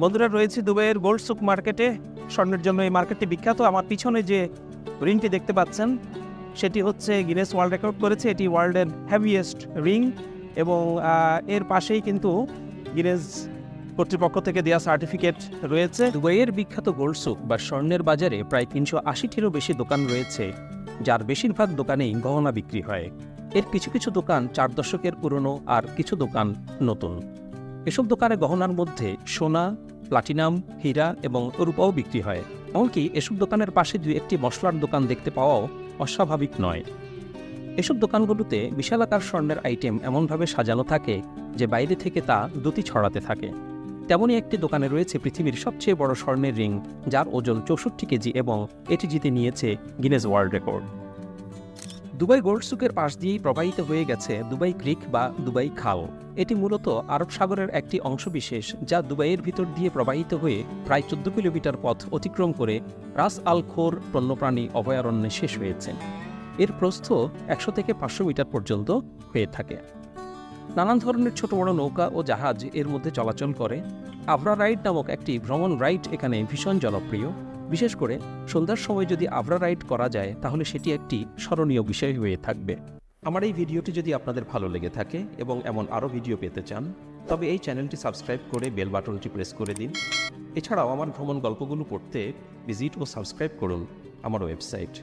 বন্ধুরা, রয়েছে দুবাইয়ের গোল্ড সুক মার্কেটে। স্বর্ণের জন্য এই মার্কেটটি বিখ্যাত। আমার পিছনে যে রিংটি দেখতে পাচ্ছেন, সেটি হচ্ছে গিনেস ওয়ার্ল্ড রেকর্ড করেছে। এটি ওয়ার্ল্ডের হ্যাভিয়েস্ট রিং এবং এর পাশেই কিন্তু গিনেস কর্তৃপক্ষ থেকে দেওয়া সার্টিফিকেট রয়েছে। দুবাইয়ের বিখ্যাত গোল্ড সুক বা স্বর্ণের বাজারে প্রায় তিনশো আশিটিরও বেশি দোকান রয়েছে, যার বেশিরভাগ দোকানেই গহনা বিক্রি হয়। এর কিছু কিছু দোকান চার দশকের পুরনো আর কিছু দোকান নতুন। এসব দোকানে গহনার মধ্যে সোনা প্লাটিনাম, হীরা এবং রূপাও বিক্রি হয়। এমনকি এসব দোকানের পাশে দুই একটি মশলার দোকান দেখতে পাওয়াও অস্বাভাবিক নয়। এসব দোকানগুলোতে বিশালাকার স্বর্ণের আইটেম এমনভাবে সাজানো থাকে যে বাইরে থেকে তা দ্যুতি ছড়াতে থাকে। তেমনই একটি দোকানে রয়েছে পৃথিবীর সবচেয়ে বড় স্বর্ণের রিং, যার ওজন চৌষট্টি কেজি এবং এটি জিতে নিয়েছে Guinness world record Dubai gold সুকের পাশ দিয়েই প্রবাহিত হয়ে গেছে দুবাই ক্রিক বা দুবাই খাল এটি মূলত আরব সাগরের একটি অংশবিশেষ যা দুবাইয়ের ভিতর দিয়ে প্রবাহিত হয়ে প্রায় চোদ্দ কিলোমিটার পথ অতিক্রম করে রাস আল খোর বন্যপ্রাণী অভয়ারণ্যে শেষ হয়েছে। এর প্রস্থ একশো থেকে পাঁচশো মিটার পর্যন্ত হয়ে থাকে। নানান ধরনের ছোট বড় নৌকা ও জাহাজ এর মধ্যে চলাচল করে। আভরা রাইড নামক একটি ভ্রমণ রাইড এখানে ভীষণ জনপ্রিয়। বিশেষ করে সন্ধ্যার সময় যদি আভরা রাইড করা যায়, তাহলে সেটি একটি স্মরণীয় বিষয় হয়ে থাকবে। আমার এই ভিডিওটি যদি আপনাদের ভালো লেগে থাকে এবং এমন আরও ভিডিও পেতে চান, তবে এই চ্যানেলটি সাবস্ক্রাইব করে বেল বাটনটি প্রেস করে দিন। এছাড়াও আমার ভ্রমণ গল্পগুলো পড়তে ভিজিট ও সাবস্ক্রাইব করুন আমার ওয়েবসাইট।